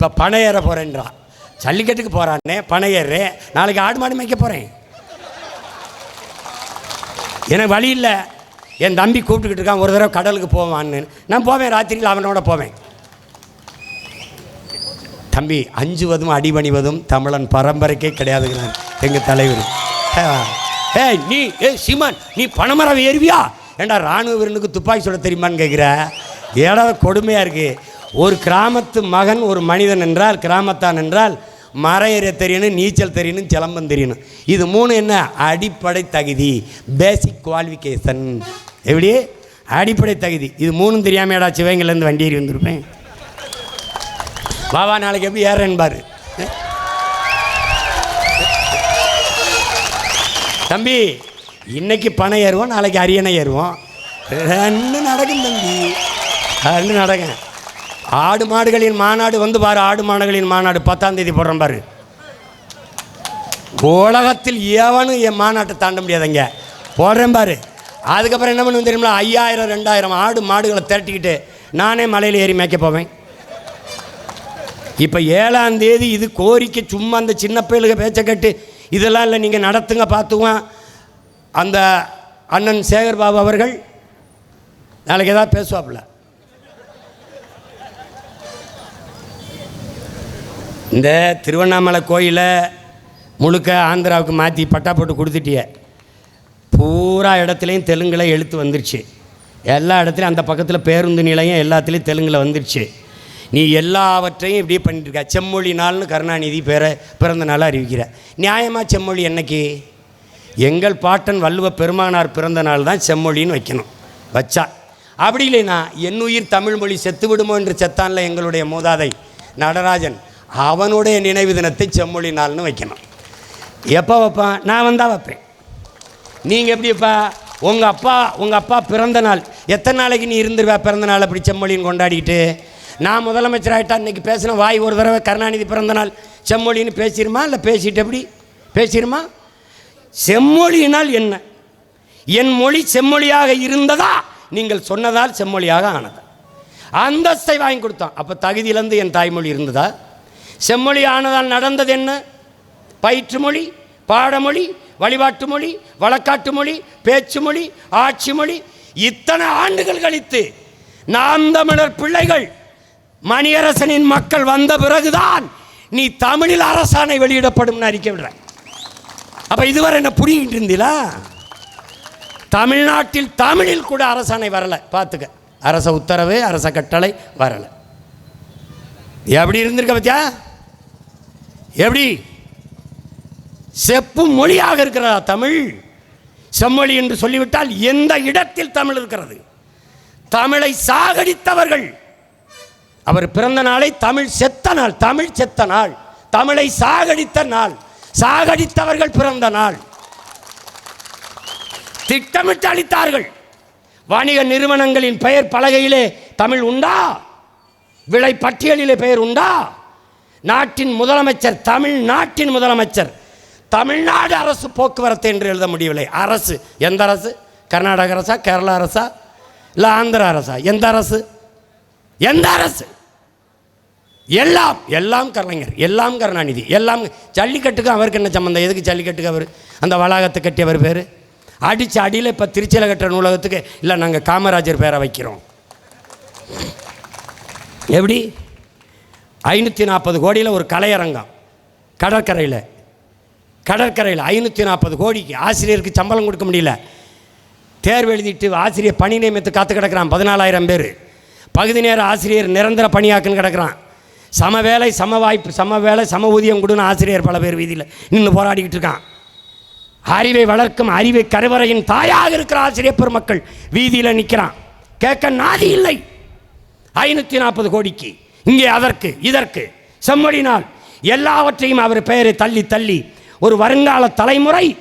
இப்போ பனை ஏற போகிறேன்றான் ஜல்லிக்கட்டுக்கு போகிறானே பனை ஏறுறேன் நாளைக்கு ஆடு மாடு மேய்க்க போகிறேன் எனக்கு வழி இல்லை. என் தம்பி கூப்பிட்டுக்கிட்டு இருக்கான் ஒரு தடவை கடலுக்கு போவான்னு. நான் போவேன் ராத்திரியில் அவனோட போவேன். தம்பி அஞ்சுவதும் அடிபணிவதும் தமிழன் பரம்பரைக்கே கிடையாதுங்கிறான் எங்கள் தலைவர். ஏ நீ ஏ சீமான் நீ பணமரம் ஏறுவியா? ஏண்டா ராணுவ வீரனுக்கு துப்பாக்கி சுட தெரியுமான்னு கேட்குற ஏடா கொடுமையாக இருக்குது ஒரு கிராமத்து மகன் ஒரு மனிதன் என்றால் கிராமத்தான் என்றால் மர ஏற தெரியணும் நீச்சல் தெரியணும் சிலம்பம் தெரியணும். இது மூணு என்ன? அடிப்படை தகுதி. பேசிக் குவாலிஃபிகேஷன் எப்படி? அடிப்படை தகுதி. இது மூணும் தெரியாமடா சிவகங்கையிலேருந்து வண்டி ஏறி வந்திருப்பேன்? பாபா நாளைக்கு எப்படி ஏறேன்னு பாரு. தம்பி இன்னைக்கு பணம் ஏறுவோம் நாளைக்கு அரியணை ஏறுவோம். ரெண்டு நடக்கும் தம்பி. ரெண்டு நடக்கும். ஆடு மாடுகளின் மாநாடு வந்து பாரு ஆடு மாடுகளின் மாநாடு பத்தாம் தேதி போடுறோம் பாரு. உலகத்தில் எவனும் என் மாநாட்டை தாண்ட முடியாதுங்க. போடுறேன் பாரு. அதுக்கப்புறம் என்ன பண்ணுவேன் தெரியுமா? ஐயாயிரம் ரெண்டாயிரம் ஆடு மாடுகளை திரட்டிக்கிட்டு நானே மலையில் ஏறி மேய்க்க போவேன். இப்போ ஏழாம் தேதி இது கோரிக்கை சும்மா அந்த சின்ன பயலுக பேச்சை கட்டு இதெல்லாம் இல்லை நீங்கள் நடத்துங்க பார்த்துவான் அந்த அண்ணன் சேகர் பாபு அவர்கள் நாளைக்கு ஏதாவது பேசுவாப்புல. இந்த திருவண்ணாமலை கோயிலை முழுக்க ஆந்திராவுக்கு மாற்றி பட்டா போட்டு கொடுத்துட்டிய. பூரா இடத்துலையும் தெலுங்கில் எழுத்து வந்துருச்சு. எல்லா இடத்துலையும் அந்த பக்கத்தில் பேருந்து நிலையம் எல்லாத்துலேயும் தெலுங்கில் வந்துருச்சு. நீ எல்லாவற்றையும் இப்படியே பண்ணிட்டுருக்க. செம்மொழி நாள்னு கருணாநிதி பேர பிறந்த நாளாக அறிவிக்கிற. நியாயமாக செம்மொழி என்னைக்கு? எங்கள் பாட்டன் வள்ளுவ பெருமானார் பிறந்த நாள் தான் செம்மொழின்னு வைக்கணும். வச்சா. அப்படி இல்லைன்னா என் உயிர் தமிழ் மொழி செத்து விடுமோ என்று செத்தான்ல எங்களுடைய மூதாதை நடராஜன். அவனுடைய நினைவு தினத்தை செம்மொழி நாள்னு வைக்கணும். எப்போ வைப்பான் நான் வந்தால் வைப்பேன். நீங்கள் எப்படிப்பா? உங்கள் அப்பா உங்கள் அப்பா பிறந்த நாள். எத்தனை நாளைக்கு நீ இருந்துருவா பிறந்த நாள் அப்படி செம்மொழின்னு கொண்டாடிக்கிட்டு? நான் முதலமைச்சர் ஆகிட்டா இன்னைக்கு பேசின வாய் ஒரு தடவை கருணாநிதி பிறந்த நாள் செம்மொழின்னு பேசிடுமா இல்லை பேசிட்டு எப்படி? பேசிடுமா செம்மொழியினால் என்ன? என் மொழி செம்மொழியாக இருந்ததா? நீங்கள் சொன்னதால் செம்மொழியாக ஆனது. அந்தஸ்தை வாங்கி கொடுத்தான். அப்போ தகுதியிலேருந்து என் தாய்மொழி இருந்ததா? செம்மொழி ஆனதால் நடந்தது என்ன? பயிற்று மொழி பாடமொழி வழிபாட்டு மொழி வழக்காட்டு மொழி பேச்சு மொழி ஆட்சி மொழி இத்தனை ஆண்டுகள் கழித்து நாம் தமிழர் பிள்ளைகள் மணியரசனின் மக்கள் வந்த பிறகுதான் நீ தமிழில் அரசாணை வெளியிடப்படும் அறிக்கை விடுற. அப்ப இதுவரை என்ன புரியிட்டு இருந்தீங்களா தமிழ்நாட்டில் தமிழில் கூட அரசாணை வரலை. பார்த்துக்க. அரச உத்தரவு அரச கட்டளை வரலை. எப்படி இருந்திருக்க பத்தியா? எப்படி? செப்பு மொழியாக இருக்கிறதா தமிழ்? செம்மொழி என்று சொல்லிவிட்டால் எந்த இடத்தில் தமிழ் இருக்கிறது? தமிழை சாகடித்தவர்கள். அவர் பிறந்த நாளை தமிழ் செத்த நாள் தமிழ் செத்த நாள் தமிழை சாகடித்த நாள் சாகடித்தவர்கள் பிறந்த நாள். திட்டமிட்டு அளித்தார்கள். வணிக நிறுவனங்களின் பெயர் பலகையிலே தமிழ் உண்டா? விலை பட்டியலிலே பெயர் உண்டா? நாட்டின் முதலமைச்சர் தமிழ்நாட்டின் முதலமைச்சர். தமிழ்நாடு அரசு போக்குவரத்து என்று எழுத முடியவில்லை. அரசு. எந்த அரசு? கர்நாடக அரசா? கேரளா அரசா? இல்லை ஆந்திர அரசா? எந்த அரசு? எந்த அரசு? எல்லாம் எல்லாம் கலைஞர் எல்லாம் கருணாநிதி எல்லாம் ஜல்லிக்கட்டுக்கும் அவருக்கு என்ன சம்மந்தம் எதுக்கு ஜல்லிக்கட்டுக்கு அவர்? அந்த வளாகத்தை கட்டியவர் பேர்? அடித்து அடியில் இப்போ திருச்சியில் கட்டுற நூலகத்துக்கு இல்லை நாங்கள் காமராஜர் பேரை வைக்கிறோம். எப்படி? ஐநூற்றி நாற்பது கோடியில் ஒரு கலையரங்கம். கடற்கரையில். கடற்கரையில் ஐநூற்றி நாற்பது கோடிக்கு ஆசிரியருக்கு சம்பளம் கொடுக்க முடியல. தேர்வு எழுதிட்டு ஆசிரியர் பணி நியமித்து காத்து கிடக்கிறான். பதினாலாயிரம் பேர். பகுதி நேர ஆசிரியர் நிரந்தர பணியாக்குன்னு கிடக்கிறான். சம வேலை சம வாய்ப்பு சம வேலை சம ஊதியம் கொடுன்னு ஆசிரியர் பல பேர் வீதியில் நின்று போராடிக்கிட்டு இருக்கான். அறிவை வளர்க்கும் அறிவை கருவறையின் தாயாக இருக்கிற ஆசிரியர் பெருமக்கள் வீதியில் நிற்கிறான் கேட்க நாதி இல்லை. ஐநூற்றி நாற்பது கோடிக்கு. இங்கே அதற்கு இதற்கு. செம்மொழினால் எல்லாவற்றையும் அவர் பெயரை தள்ளி தள்ளி. ஒரு வருங்கால தலைமுறை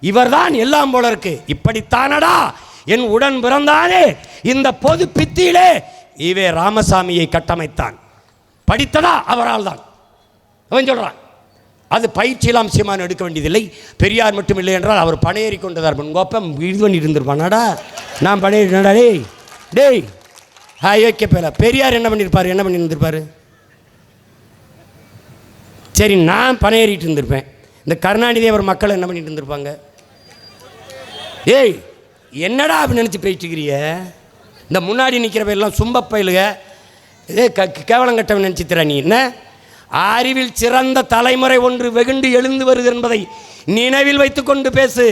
இவர்தான் எல்லாம் போல இருக்கு. இப்படித்தானடா? என் உடன் பிறந்தானே. இந்த பொது பித்தியிலே இவே ராமசாமியை கட்டமைத்தான். படித்ததா? அவரால் தான் அவன் சொல்றான். அது பயிற்சியெல்லாம் சீமான் எடுக்க வேண்டியதில்லை. பெரியார் மட்டும் இல்லை என்றால் அவர் பணையேறி கொண்டதார் கோப்பம் இது பண்ணி இருந்திருப்பானாடா நான் பணையேறினடா டேய் டேய். அயோக்கிய பேல பெரியார் என்ன பண்ணியிருப்பார் என்ன பண்ணியிருந்திருப்பார் சரி நான் பணம் ஏறிட்டு இருந்திருப்பேன். இந்த கருணாநிதி அவர் மக்கள் என்ன பண்ணிட்டு இருந்திருப்பாங்க? ஏய் என்னடா அப்படி நினச்சி போயிட்டு இருக்கிறிய இந்த முன்னாடி நிற்கிற எல்லாம் சும்ப பயிலுக. இதே க கேவலம் கட்டவன் நினச்சித்திர நீ. என்ன? அறிவில் சிறந்த தலைமுறை ஒன்று வெகுண்டு எழுந்து வருது என்பதை நினைவில் வைத்துக்கொண்டு பேசு.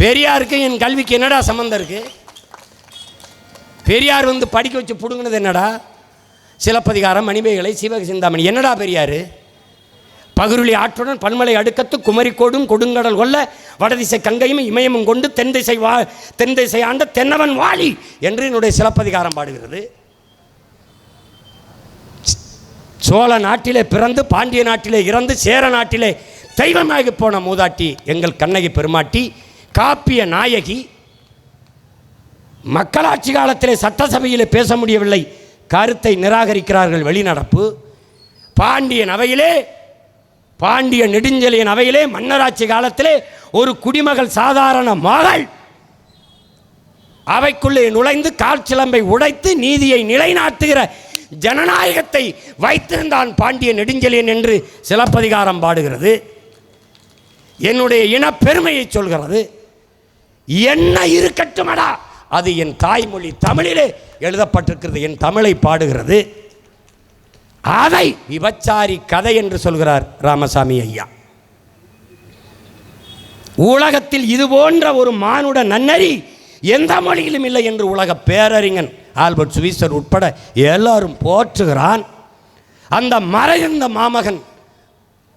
பெரியாருக்கு என் கல்விக்கு என்னடா சம்மந்தம் இருக்குது பெரியார் வந்து படிக்க வச்சு பிடுங்கினது என்னடா? சிலப்பதிகாரம் மணிமேகலை சிவக சிந்தாமணி என்னடா பெரியார்? பகுருளி ஆற்றுடன் பன்மலை அடுக்கத்து குமரிக்கோடும் கொடுங்கடல் கொல்ல வடதிசை கங்கையும் இமயமும் கொண்டு தென் திசை வா தென் திசை ஆண்ட தென்னவன் வாழி என்று என்னுடைய சிலப்பதிகாரம் பாடுகிறது. சோழ நாட்டிலே பிறந்து பாண்டிய நாட்டிலே இறந்து சேர நாட்டிலே தெய்வமாகி போன மூதாட்டி எங்கள் கண்ணகி பெருமாட்டி காப்பிய நாயகி மக்களாட்சி காலத்திலே சட்டசபையில் பேச முடியவில்லை. கருத்தை நிராகரிக்கிறார்கள் வெளிநடப்பு. பாண்டியன் அவையிலே பாண்டிய நெடுஞ்செலியன் அவையிலே மன்னராட்சி காலத்திலே ஒரு குடிமகள் சாதாரண மகள் அவைக்குள்ளே நுழைந்து காற்சிலம்பை உடைத்து நீதியை நிலைநாட்டுகிற ஜனநாயகத்தை வைத்திருந்தான் பாண்டிய நெடுஞ்செலியன் என்று சிலப்பதிகாரம் பாடுகிறது. என்னுடைய இனப்பெருமையை சொல்கிறது. என்ன இருக்கட்டுமடா? அது என் தாய்மொழி தமிழிலே எழுதப்பட்டிருக்கிறது என் தமிழை பாடுகிறது. அதை விபச்சாரி கதை என்று சொல்கிறார் ராமசாமி ஐயா. உலகத்தில் இது போன்ற ஒரு மானுட நன்னறி எந்த மொழியிலும் இல்லை என்று உலக பேரறிஞன் ஆல்பர்ட் சுவிசர் உட்பட எல்லாரும் போற்றுகிறான். அந்த மறைந்த மாமகன்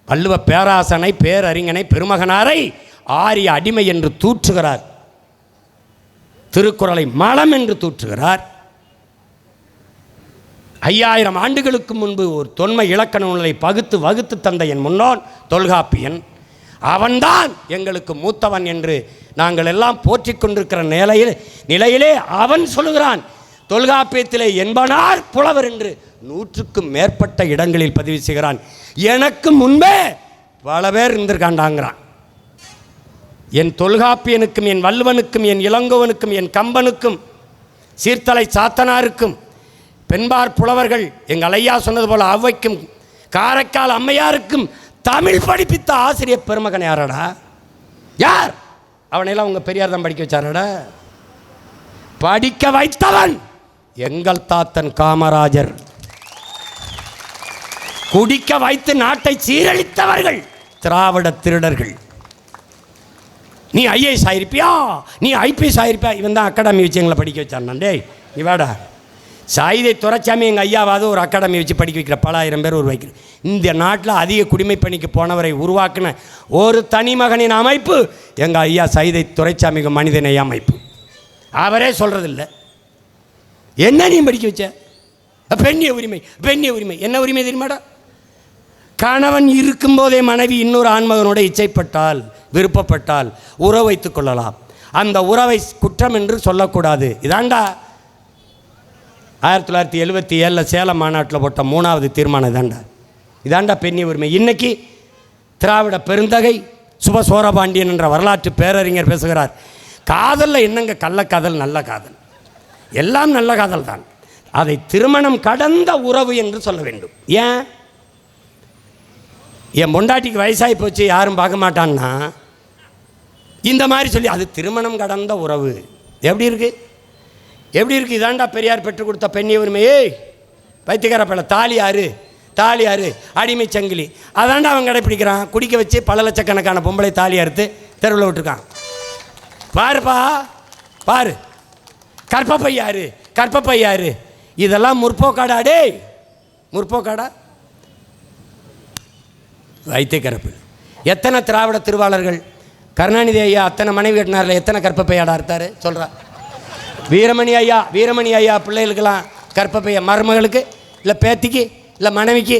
வள்ளுவ பேராசனை பேரறிஞனை பெருமகனாரை ஆரிய அடிமை என்று தூற்றுகிறார். திருக்குறளை மலம் என்று தூற்றுகிறார். ஐயாயிரம் ஆண்டுகளுக்கு முன்பு ஒரு தொன்மை இலக்கண நூலை பகுத்து வகுத்து தந்த என் முன்னோன் தொல்காப்பியன். அவன்தான் எங்களுக்கு மூத்தவன் என்று நாங்கள் எல்லாம் போற்றி கொண்டிருக்கிற நிலையில் நிலையிலே அவன் சொல்லுகிறான் தொல்காப்பியத்திலே என்பனார் புலவர் என்று நூற்றுக்கும் மேற்பட்ட இடங்களில் பதிவு செய்கிறான். எனக்கு முன்பே பல பேர் இருந்திருக்காண்டாங்கிறான். என் தொல்காப்பியனுக்கும் என் வல்லுவனுக்கும் என் இளங்கோவனுக்கும் என் கம்பனுக்கும் சீர்த்தலை சாத்தனாருக்கும் பெண்பார் புலவர்கள் எங்கள் ஐயா சொன்னது போல அவ்வைக்கும் காரைக்கால் அம்மையாருக்கும் தமிழ் படிப்பித்த ஆசிரியர் பெருமகன் யாரடா? யார்? அவனையெல்லாம் உங்கள் பெரியார் தான் படிக்க வச்சாரடா? படிக்க வைத்தவன் எங்கள் தாத்தன் காமராஜர். குடிக்க வைத்து நாட்டை சீரழித்தவர்கள் திராவிட திருடர்கள். நீ ஐஏஎஸ் ஆகிருப்பியா நீ ஐபிஎஸ் ஆகிருப்பியா இவன் தான் அகாடமி வச்சு எங்களை படிக்க வச்சான் டேய் நீ வாடா. சாயுதை துரைச்சாமி எங்கள் ஐயாவது ஒரு அகாடமி வச்சு படிக்க வைக்கிற பல ஆயிரம் பேர் உருவாக்கிற இந்த நாட்டில் அதிக குடிமை பணிக்கு போனவரை உருவாக்கின ஒரு தனி மகனின் அமைப்பு எங்கள் ஐயா சைதை துரைச்சாமிக்கு மனிதநேய அமைப்பு. அவரே சொல்கிறதில்ல என்ன நீ படிக்க வச்ச? பெண்ணிய உரிமை பெண்ணிய உரிமை. என்ன உரிமை தெரியுமாடா? கணவன் இருக்கும்போதே மனைவி இன்னொரு ஆண்மகனோட இச்சைப்பட்டால் விருப்பப்பட்டால் உறவு வைத்துக் கொள்ளலாம். அந்த உறவை குற்றம் என்று சொல்லக்கூடாது. இதாண்டா? ஆயிரத்தி தொள்ளாயிரத்தி எழுபத்தி ஏழில் சேலம் மாநாட்டில் போட்ட மூணாவது தீர்மானம் இதாண்டா. இதாண்டா பெண்ணி உரிமை. இன்னைக்கு திராவிட பெருந்தகை சுப சோரபாண்டியன் என்ற வரலாற்று பேரறிஞர் பேசுகிறார். காதலில் என்னங்க கள்ளக்காதல் நல்ல காதல்? எல்லாம் நல்ல காதல் தான் அதை திருமணம் கடந்த உறவு என்று சொல்ல வேண்டும். ஏன்? என் பொண்டாட்டிக்கு வயசாகி போச்சு யாரும் பார்க்க மாட்டான்னா? இந்த மாதிரி சொல்லி அது திருமணம் கடந்த உறவு. எப்படி இருக்குது எப்படி இருக்குது இதாண்டா பெரியார் பெற்றுக் கொடுத்த பெண்ணிய உரிமையே பைத்தியக்கார பல தாலி ஆறு தாலி ஆறு அடிமை சங்கிலி. அதாண்டா அவன் கடைப்பிடிக்கிறான் குடிக்க வச்சு பல லட்சக்கணக்கான பொம்பளை தாலி அறுத்து தெருவில் விட்டுருக்கான். பாருப்பா பாரு. கற்பப்பை யாரு கற்பப்பை யாரு இதெல்லாம் முற்போக்காடா டேய். முற்போக்காடா? வைத்தியக்கரப்பு எத்தனை திராவிட திருவாளர்கள்? கருணாநிதி ஐயா அத்தனை மனைவி கட்டினார்ல எத்தனை கற்பப்பையாடா அறுத்தாரு சொல்கிறா வீரமணி ஐயா வீரமணி ஐயா பிள்ளைகளுக்கெல்லாம் கற்பப்பைய மருமகளுக்கு இல்லை பேத்திக்கு இல்லை மனைவிக்கு.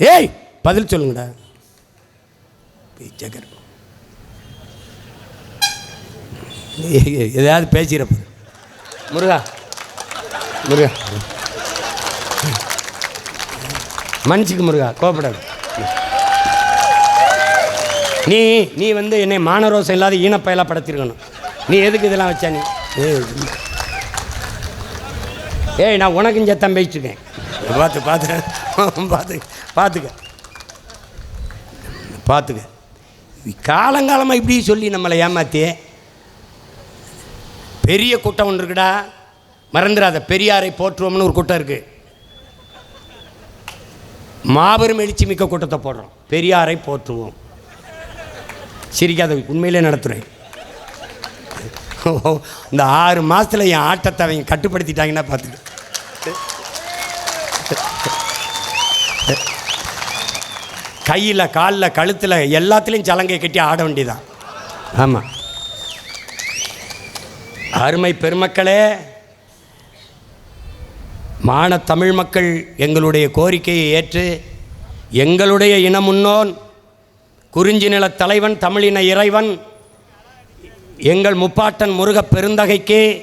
ஏய் பதில் சொல்லுங்கடா. பிச்சைக்கரு எதாவது பேசிக்கிறப்ப முருகா. முருகா. மன்னிச்சுக்கு முருகா கோபப்படாது நீ நீ வந்து என்னை மானரோசம் இல்லாத ஈனப்பயலாக படுத்திருக்கணும். நீ எதுக்கு இதெல்லாம் வச்சா நீ? ஏய், நான் உனக்கும் சத்தம் பேசிட்டுருக்கேன். பார்த்து பார்த்து பார்த்து பார்த்துக்க. பார்த்துக்க. காலங்காலமாக இப்படி சொல்லி நம்மளை ஏமாத்தி பெரிய கூட்டம் ஒன்று இருக்குடா. மறந்துடாத பெரியாரை போற்றுவோம்னு ஒரு கூட்டம் இருக்குது மாபெரும் எழுச்சி மிக்க கூட்டத்தை போடுறோம். பெரியாரை போற்றுவோம். சிரிக்காத உண்மையிலே நடத்துகிறேன் இந்த ஆறு மாதத்தில் என் ஆட்டத்தை அவங்க கட்டுப்படுத்திட்டாங்கன்னா பார்த்துக்க. கையில் காலில் கழுத்தில் எல்லாத்துலேயும் சலங்கை கட்டி ஆட வேண்டியதான் ஆமாம் அருமை பெருமக்களே மான தமிழ் மக்கள் எங்களுடைய கோரிக்கையை ஏற்று எங்களுடைய இன முன்னோன் குறிஞ்சி நிலத் தலைவன் தமிழின இறைவன் எங்கள் முப்பாட்டன் முருகப் பெருந்தகைக்கு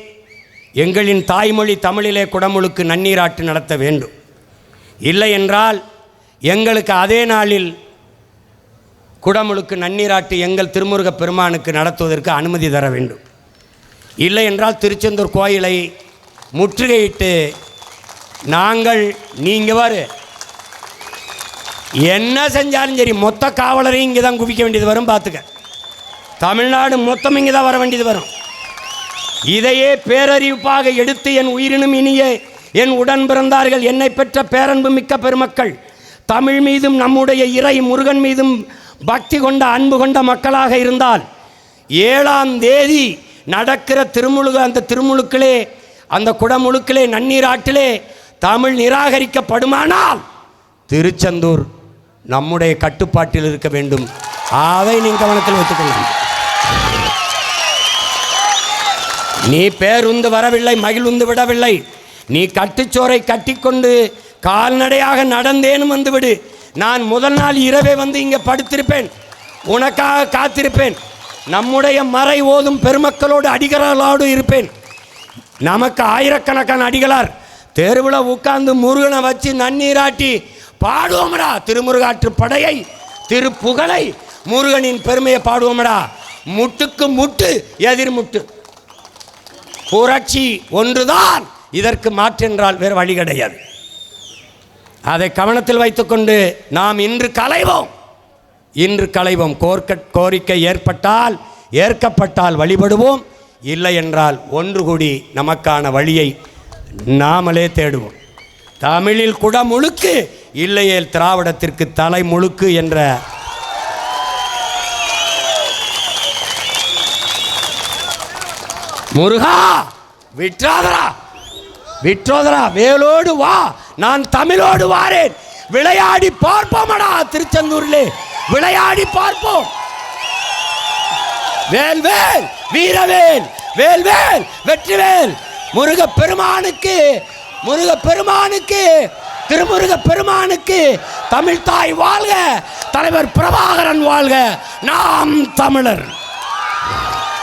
எங்களின் தாய்மொழி தமிழிலே குடமுழுக்கு நன்னீராட்டு நடத்த வேண்டும். இல்லை என்றால் எங்களுக்கு அதே நாளில் குடமுழுக்கு நன்னீராட்டு எங்கள் திருமுருகப் பெருமானுக்கு நடத்துவதற்கு அனுமதி தர வேண்டும். இல்லை என்றால் திருச்செந்தூர் கோயிலை முற்றுகையிட்டு நாங்கள் நீங்கள் வரு. என்ன செஞ்சாலும் சரி மொத்த காவலரையும் இங்கே தான் குவிக்க வேண்டியது வரும் பார்த்துக்க. தமிழ்நாடு மொத்தம் இங்கே தான் வர வேண்டியது வரும். இதையே பேரறிவிப்பாக எடுத்து என் உயிரினும் இனிய என் உடன் பிறந்தார்கள் என்னை பெற்ற பேரன்பு மிக்க பெருமக்கள் தமிழ் மீதும் நம்முடைய இறை முருகன் மீதும் பக்தி கொண்ட அன்பு கொண்ட மக்களாக இருந்தால் ஏழாம் தேதி நடக்கிற திருமுழுக அந்த திருமுழுக்களே அந்த குடமுழுக்கிலே நன்னீராட்டிலே தமிழ் நிராகரிக்கப்படுமானால் திருச்செந்தூர் நம்முடைய கட்டுப்பாட்டில் இருக்க வேண்டும். அதை நீ கவனத்தில் வைத்துக்கொள்ளலாம் நீ பேருந்து வரவில்லை மகிழ்ந்து விடவில்லை. நீ கட்டுச்சோரை கட்டிக்கொண்டு கால்நடையாக நடந்தேனும் வந்துவிடு. நான் முதல் நாள் இரவே வந்து இங்கே படுத்திருப்பேன். உனக்காக காத்திருப்பேன். நம்முடைய மறை ஓதும் பெருமக்களோடு அடிகளாரோடு இருப்பேன். நமக்கு ஆயிரக்கணக்கான அடிகளார். தெருவில் உட்கார்ந்து முருகனை வச்சு நன்னீராட்டி பாடுவோம்டா திருமுருகாற்று படையை திருப்புகழை முருகனின் பெருமையை பாடுவோம்டா. முட்டுக்கு முட்டு எதிர்முட்டு புரட்சி ஒன்றுதான் இதற்கு மாற்றென்றால் வேறு வழி கிடையாது. அதை கவனத்தில் வைத்துக்கொண்டு நாம் இன்று களைவோம். இன்று களைவோம். கோர்க்க கோரிக்கை ஏற்பட்டால் ஏற்கப்பட்டால் வழிபடுவோம். இல்லை என்றால் ஒன்று கூடி நமக்கான வழியை நாமளே தேடுவோம். தமிழில் குட முழுக்கு இல்லையேல் திராவிடத்திற்கு தலை முழுக்கு என்ற முருகா விற்றாதரா விற்றோதரா வேலோடு வா. நான் தமிழோடு வாரேன். விளையாடி பார்ப்போமடா திருச்செந்தூரிலே. விளையாடி பார்ப்போம். வேல்வேல் வீரவேல் வேல்வேல் வெற்றிவேல். முருக பெருமானுக்கு முருக பெருமானுக்கு திருமுருக பெருமானுக்கு தமிழ்தாய் வாழ்க தலைவர் பிரபாகரன் வாழ்க. நாம் தமிழர்.